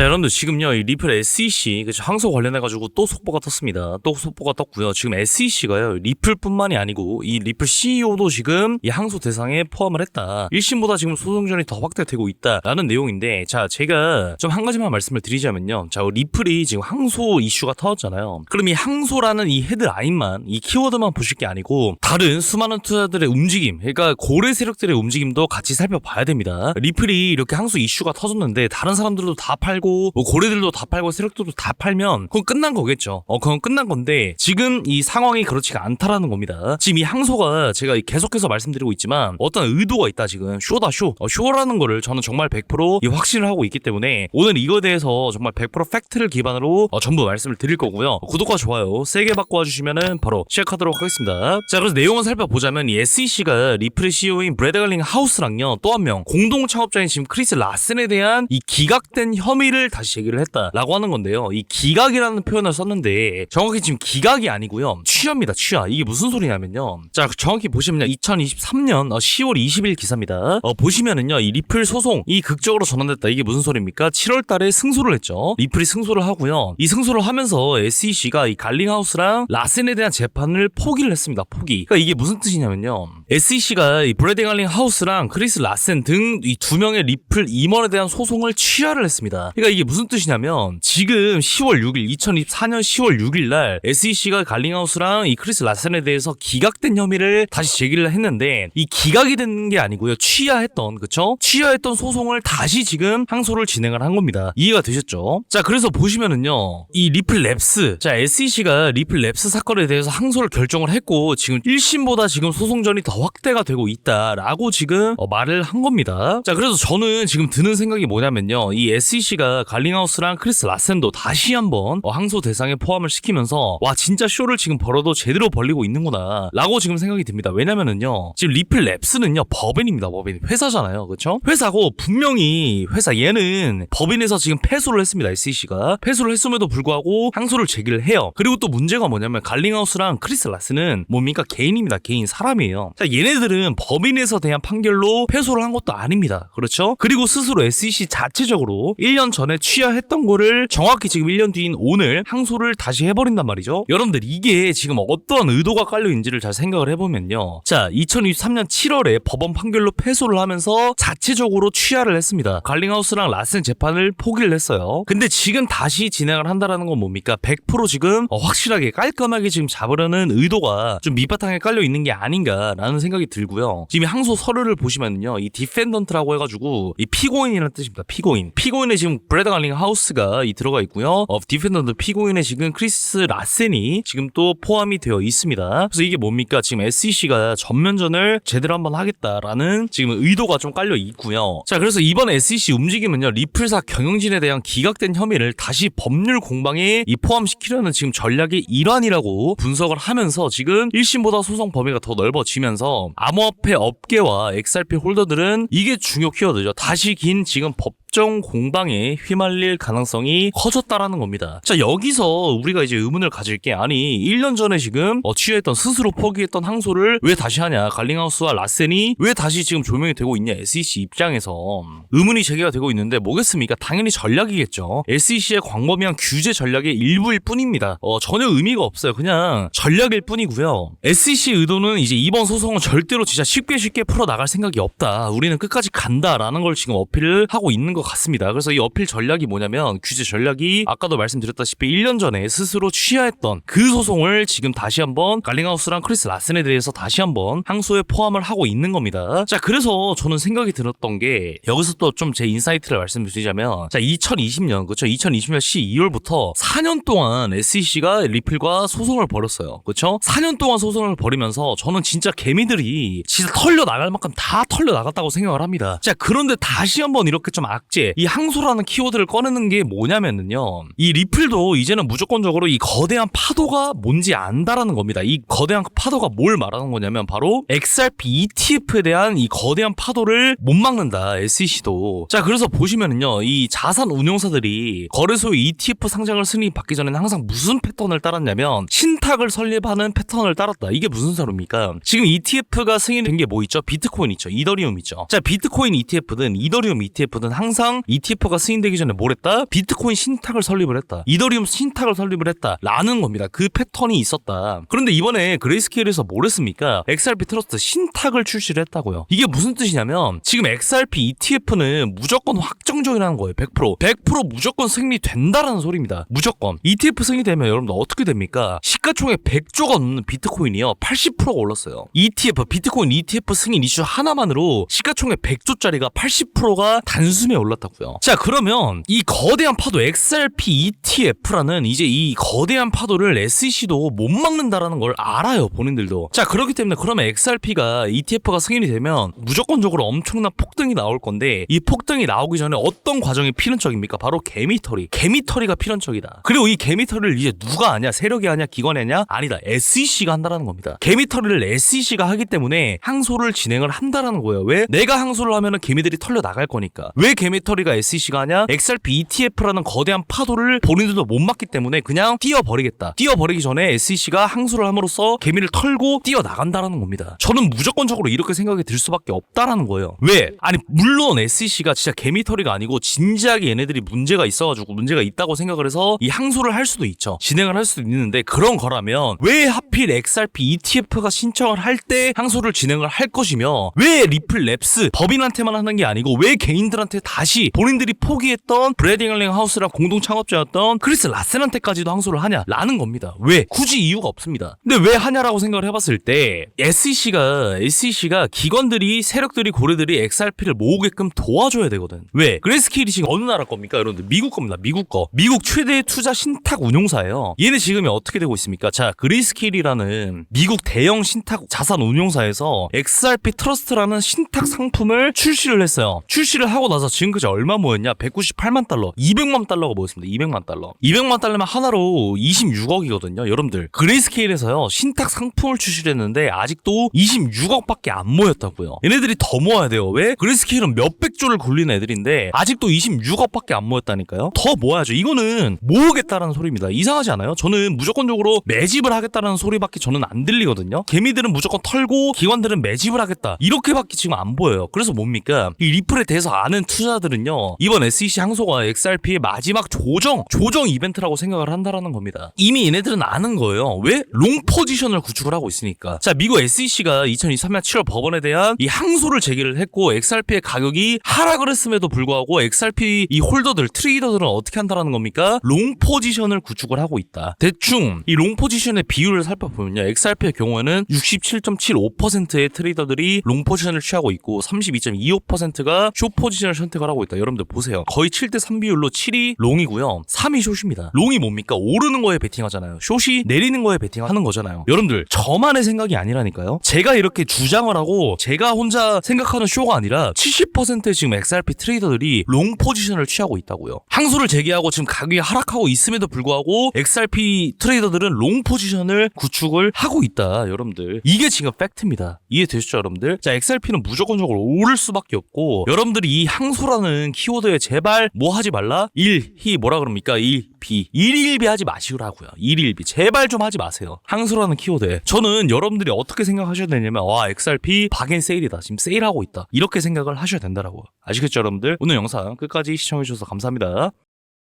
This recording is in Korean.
자, 여러분들 지금요, 이 리플 SEC, 그쵸, 항소 관련해 가지고 또 속보가 떴습니다. 또 속보가 떴고요. 지금 SEC가요, 리플뿐만이 아니고, 이 리플 CEO도 지금 이 항소 대상에 포함을 했다. 1심보다 지금 소송전이 더 확대되고 있다라는 내용인데, 자, 제가 좀 한 가지만 말씀을 드리자면요. 자, 리플이 지금 항소 이슈가 터졌잖아요. 그럼 이 항소라는 이 헤드라인만, 이 키워드만 보실 게 아니고, 다른 수많은 투자들의 움직임, 그러니까 고래 세력들의 움직임도 같이 살펴봐야 됩니다. 리플이 이렇게 항소 이슈가 터졌는데, 다른 사람들도 다 팔고, 뭐 고래들도 다 팔고, 세력들도 다 팔면, 그건 끝난 거겠죠. 어, 그건 끝난 건데, 지금 이 상황이 그렇지가 않다라는 겁니다. 지금 이 항소가 제가 계속해서 말씀드리고 있지만, 어떤 의도가 있다, 지금. 쇼다, 쇼. 어, 쇼라는 거를 저는 정말 100%이 확신을 하고 있기 때문에, 오늘 이거에 대해서 정말 100% 팩트를 기반으로 어, 전부 말씀을 드릴 거고요. 어, 구독과 좋아요 세게 바꿔 주시면은 바로 시작하도록 하겠습니다. 자, 그래서 내용을 살펴보자면 이 SEC가 리플의 CEO인 브래드 갈링 하우스랑요 또 한 명 공동 창업자인 지금 크리스 라슨에 대한 이 기각된 혐의를 다시 제기를 했다라고 하는 건데요. 이 기각이라는 표현을 썼는데 정확히 지금 기각이 아니고요 취하입니다. 취하 이게 무슨 소리냐면요. 자, 정확히 보시면요 2023년 10월 20일 기사입니다. 어, 보시면은요 이 리플 소송 이 극적으로 전환됐다 이게 무슨 소리입니까? 7월 달에 승소를 했죠. 리플이 승소를 하고요. 이 승소를 하면서 SEC가 이 갈링하우스랑 라센에 대한 재판을 포기를 했습니다. 포기. 그러니까 이게 무슨 뜻이냐면요. SEC가 갈링 하우스랑 크리스 라센 등 이 두 명의 리플 임원에 대한 소송을 취하를 했습니다. 그러니까 이게 무슨 뜻이냐면 지금 10월 6일 2024년 10월 6일 날 SEC가 갈링하우스랑 이 크리스 라센에 대해서 기각된 혐의를 다시 제기를 했는데 이 기각이 된 게 아니고요. 취하했던 그쵸? 취하했던 소송을 다시 지금 항소를 진행을 한 겁니다. 이해가 되셨죠? 자, 그래서 보시면은요. 이 리플 랩스. 자, SEC가 리플 랩스 사건에 대해서 항소를 결정을 했고 지금 1심보다 지금 소송전이 더 확대가 되고 있다라고 지금 어, 말을 한 겁니다. 자, 그래서 저는 지금 드는 생각이 뭐냐면요. 이 SEC가 갈링하우스랑 크리스 라센도 다시 한번 어, 항소 대상에 포함을 시키면서 와, 진짜 쇼를 지금 벌어도 제대로 벌리고 있는구나. 라고 지금 생각이 듭니다. 왜냐면은요. 지금 리플 랩스는요. 법인입니다. 법인. 회사잖아요. 그쵸? 회사고 분명히 회사 얘는 법인에서 지금 패소를 했습니다. SEC가. 패소를 했음에도 불구하고 항소를 제기를 해요. 그리고 또 문제가 뭐냐면 갈링하우스랑 크리스 라스는 뭡니까? 개인입니다. 개인 사람이에요. 자, 얘네들은 법인에서 대한 판결로 패소를 한 것도 아닙니다. 그렇죠? 그리고 스스로 SEC 자체적으로 1년 전에 취하했던 거를 정확히 지금 1년 뒤인 오늘 항소를 다시 해버린단 말이죠. 여러분들 이게 지금 어떠한 의도가 깔려있는지를 잘 생각을 해보면요. 자, 2023년 7월에 법원 판결로 패소를 하면서 자체적으로 취하를 했습니다. 갈링하우스랑 라센 재판을 포기를 했어요. 근데 지금 다시 진행을 한다라는 건 뭡니까? 100% 지금 어, 확실하게 깔끔하게 지금 잡으려는 의도가 좀 밑바탕에 깔려 있는 게 아닌가라는 생각이 들고요. 지금 이 항소 서류를 보시면요. 이 디펜던트라고 해가지고 이 피고인이라는 뜻입니다. 피고인. 피고인에 지금 브래드 갈링 하우스가 이 들어가 있고요. 어, 디펜던트 피고인에 지금 크리스 라센이 지금 또 포함이 되어 있습니다. 그래서 이게 뭡니까? 지금 SEC가 전면전을 제대로 한번 하겠다라는 지금 의도가 좀 깔려 있고요. 자, 그래서 이번 SEC 움직임은요. 리플사 경영진에 대한 기각된 혐의를 다시 법률 공방에 이 포함시키려는 지금 전략의 일환이라고 분석을 하면서 지금 1심보다 소송 범위가 더 넓어지면서 암호화폐 업계와 XRP 홀더들은 이게 중요 키워드죠. 다시 긴 지금 법 법정 공방에 휘말릴 가능성이 커졌다라는 겁니다. 자, 여기서 우리가 이제 의문을 가질 게 아니 1년 전에 지금 어, 취했던 스스로 포기했던 항소를 왜 다시 하냐? 갈링하우스와 라센이 왜 다시 지금 조명이 되고 있냐? SEC 입장에서 의문이 제기가 되고 있는데 뭐겠습니까? 당연히 전략이겠죠. SEC의 광범위한 규제 전략의 일부일 뿐입니다. 어, 전혀 의미가 없어요. 그냥 전략일 뿐이고요. SEC 의도는 이제 이번 소송은 절대로 진짜 쉽게 쉽게 풀어 나갈 생각이 없다. 우리는 끝까지 간다라는 걸 지금 어필을 하고 있는 것 같습니다. 그래서 이 어필 전략이 뭐냐면 규제 전략이 아까도 말씀드렸다시피 1년 전에 스스로 취하했던 그 소송을 지금 다시 한번 갈링하우스랑 크리스 라슨에 대해서 다시 한번 항소에 포함을 하고 있는 겁니다. 자, 그래서 저는 생각이 들었던 게 여기서 또 좀 제 인사이트를 말씀드리자면 자, 2020년 그렇죠? 2020년 12월부터 4년 동안 SEC가 리플과 소송을 벌였어요. 그렇죠? 4년 동안 소송을 벌이면서 저는 진짜 개미들이 진짜 털려 나갈 만큼 다 털려 나갔다고 생각을 합니다. 자, 그런데 다시 한번 이렇게 좀 악재, 이 항소라는 키워드를 꺼내는 게 뭐냐면요. 이 리플도 이제는 무조건적으로 이 거대한 파도가 뭔지 안다라는 겁니다. 이 거대한 파도가 뭘 말하는 거냐면 바로 XRP ETF에 대한 이 거대한 파도를 못 막는다. SEC도. 자, 그래서 보시면은요. 이 자산 운용사들이 거래소 ETF 상장을 승인이 받기 전에는 항상 무슨 패턴을 따랐냐면 신탁을 설립하는 패턴을 따랐다. 이게 무슨 소리입니까? 지금 ETF가 승인된 게 뭐 있죠? 비트코인 있죠. 이더리움 있죠. 자, 비트코인 ETF든 이더리움 ETF든 항상 항상 ETF가 승인되기 전에 뭘 했다? 비트코인 신탁을 설립을 했다. 이더리움 신탁을 설립을 했다. 라는 겁니다. 그 패턴이 있었다. 그런데 이번에 그레이스케일에서 뭘 했습니까? XRP 트러스트 신탁을 출시를 했다고요. 이게 무슨 뜻이냐면 지금 XRP ETF는 무조건 확정적이라는 거예요. 100%. 100% 무조건 승리된다라는 소리입니다. 무조건. ETF 승리되면 여러분들 어떻게 됩니까? 시가총액 100조가 넘는 비트코인이요. 80%가 올랐어요. ETF, 비트코인 ETF 승인 이슈 하나만으로 시가총액 100조짜리가 80%가 단숨에 올랐 다고요. 자, 그러면 이 거대한 파도 XRP ETF라는 이제 이 거대한 파도를 SEC도 못 막는다라는 걸 알아요, 본인들도. 자, 그렇기 때문에 그러면 XRP가 ETF가 승인이 되면 무조건적으로 엄청난 폭등이 나올 건데 이 폭등이 나오기 전에 어떤 과정이 필연적입니까? 바로 개미털이. 개미털이가 필연적이다. 그리고 이 개미털이를 이제 누가 하냐? 세력이 하냐? 기관이 하냐? 아니다. SEC가 한다라는 겁니다. 개미털이를 SEC가 하기 때문에 항소를 진행을 한다라는 거예요. 왜? 내가 항소를 하면은 개미들이 털려 나갈 거니까. 왜 개미 털이가 SEC가 하냐? XRP ETF라는 거대한 파도를 본인들도 못 막기 때문에 그냥 띄워버리겠다. 띄워버리기 전에 SEC가 항소를 함으로써 개미를 털고 띄워 나간다라는 겁니다. 저는 무조건적으로 이렇게 생각이 들 수밖에 없다라는 거예요. 왜? 아니 물론 SEC가 진짜 개미털이가 아니고 진지하게 얘네들이 문제가 있어가지고 문제가 있다고 생각을 해서 이 항소를 할 수도 있죠. 진행을 할 수도 있는데 그런 거라면 왜 하필 XRP ETF가 신청을 할 때 항소를 진행을 할 것이며 왜 리플 랩스 법인한테만 하는 게 아니고 왜 개인들한테 다시 본인들이 포기했던 브래딩얼링 하우스랑 공동 창업자였던 크리스 라센한테까지도 항소를 하냐라는 겁니다. 왜? 굳이 이유가 없습니다. 근데 왜 하냐라고 생각을 해봤을 때 SEC가 SEC가 기관들이 세력들이 고래들이 XRP를 모으게끔 도와줘야 되거든. 왜? 그레이스케일이 지금 어느 나라 겁니까, 여러분들? 미국 겁니다. 미국 거. 미국 최대 투자 신탁 운용사예요. 얘네 지금이 어떻게 되고 있습니까? 자, 그레이스케일이라는 미국 대형 신탁 자산 운용사에서 XRP 트러스트라는 신탁 상품을 출시를 했어요. 출시를 하고 나서 지금 까지 얼마 모였냐? 198만 달러, 200만 달러가 모였습니다. 200만 달러. 200만 달러면 하나로 26억이거든요. 여러분들 그레이스케일에서요 신탁 상품을 출시를 했는데 아직도 26억밖에 안 모였다고요. 얘네들이 더 모아야 돼요. 왜? 그레이스케일은 몇백 조를 굴리는 애들인데 아직도 26억밖에 안 모였다니까요. 더 모아야죠. 이거는 모으겠다라는 소리입니다. 이상하지 않아요? 저는 무조건적으로 매집을 하겠다라는 소리밖에 저는 안 들리거든요. 개미들은 무조건 털고 기관들은 매집을 하겠다. 이렇게밖에 지금 안 보여요. 그래서 뭡니까? 이 리플에 대해서 아는 투자 들은요. 이번 SEC 항소가 XRP의 마지막 조정, 조정 이벤트라고 생각을 한다라는 겁니다. 이미 얘네들은 아는 거예요. 왜? 롱 포지션을 구축을 하고 있으니까. 자, 미국 SEC가 2023년 7월 법원에 대한 이 항소를 제기를 했고 XRP의 가격이 하락을 했음에도 불구하고 XRP 이 홀더들, 트레이더들은 어떻게 한다라는 겁니까? 롱 포지션을 구축을 하고 있다. 대충 이 롱 포지션의 비율을 살펴보면요. XRP의 경우에는 67.75%의 트레이더들이 롱 포지션을 취하고 있고 32.25%가 숏 포지션을 선택을 하고 있다. 여러분들 보세요. 거의 7대 3 비율로 7이 롱이고요. 3이 숏입니다. 롱이 뭡니까? 오르는 거에 베팅하잖아요. 숏이 내리는 거에 베팅하는 거잖아요. 여러분들 저만의 생각이 아니라니까요. 제가 이렇게 주장을 하고 제가 혼자 생각하는 쇼가 아니라 70%의 지금 XRP 트레이더들이 롱 포지션을 취하고 있다고요. 항소를 제기하고 지금 가격이 하락하고 있음에도 불구하고 XRP 트레이더들은 롱 포지션을 구축을 하고 있다. 여러분들 이게 지금 팩트입니다. 이해되시죠, 여러분들? 자, XRP는 무조건적으로 오를 수밖에 없고 여러분들이 이 항소라는 키워드에 제발 뭐 하지 말라? 1, 희 뭐라 그럽니까? 1, 비. 1일비 하지 마시라고요. 1일비. 제발 좀 하지 마세요. 항소라는 키워드에. 저는 여러분들이 어떻게 생각하셔야 되냐면 와, XRP 박앤 세일이다. 지금 세일하고 있다. 이렇게 생각을 하셔야 된다라고. 아시겠죠, 여러분들? 오늘 영상 끝까지 시청해주셔서 감사합니다.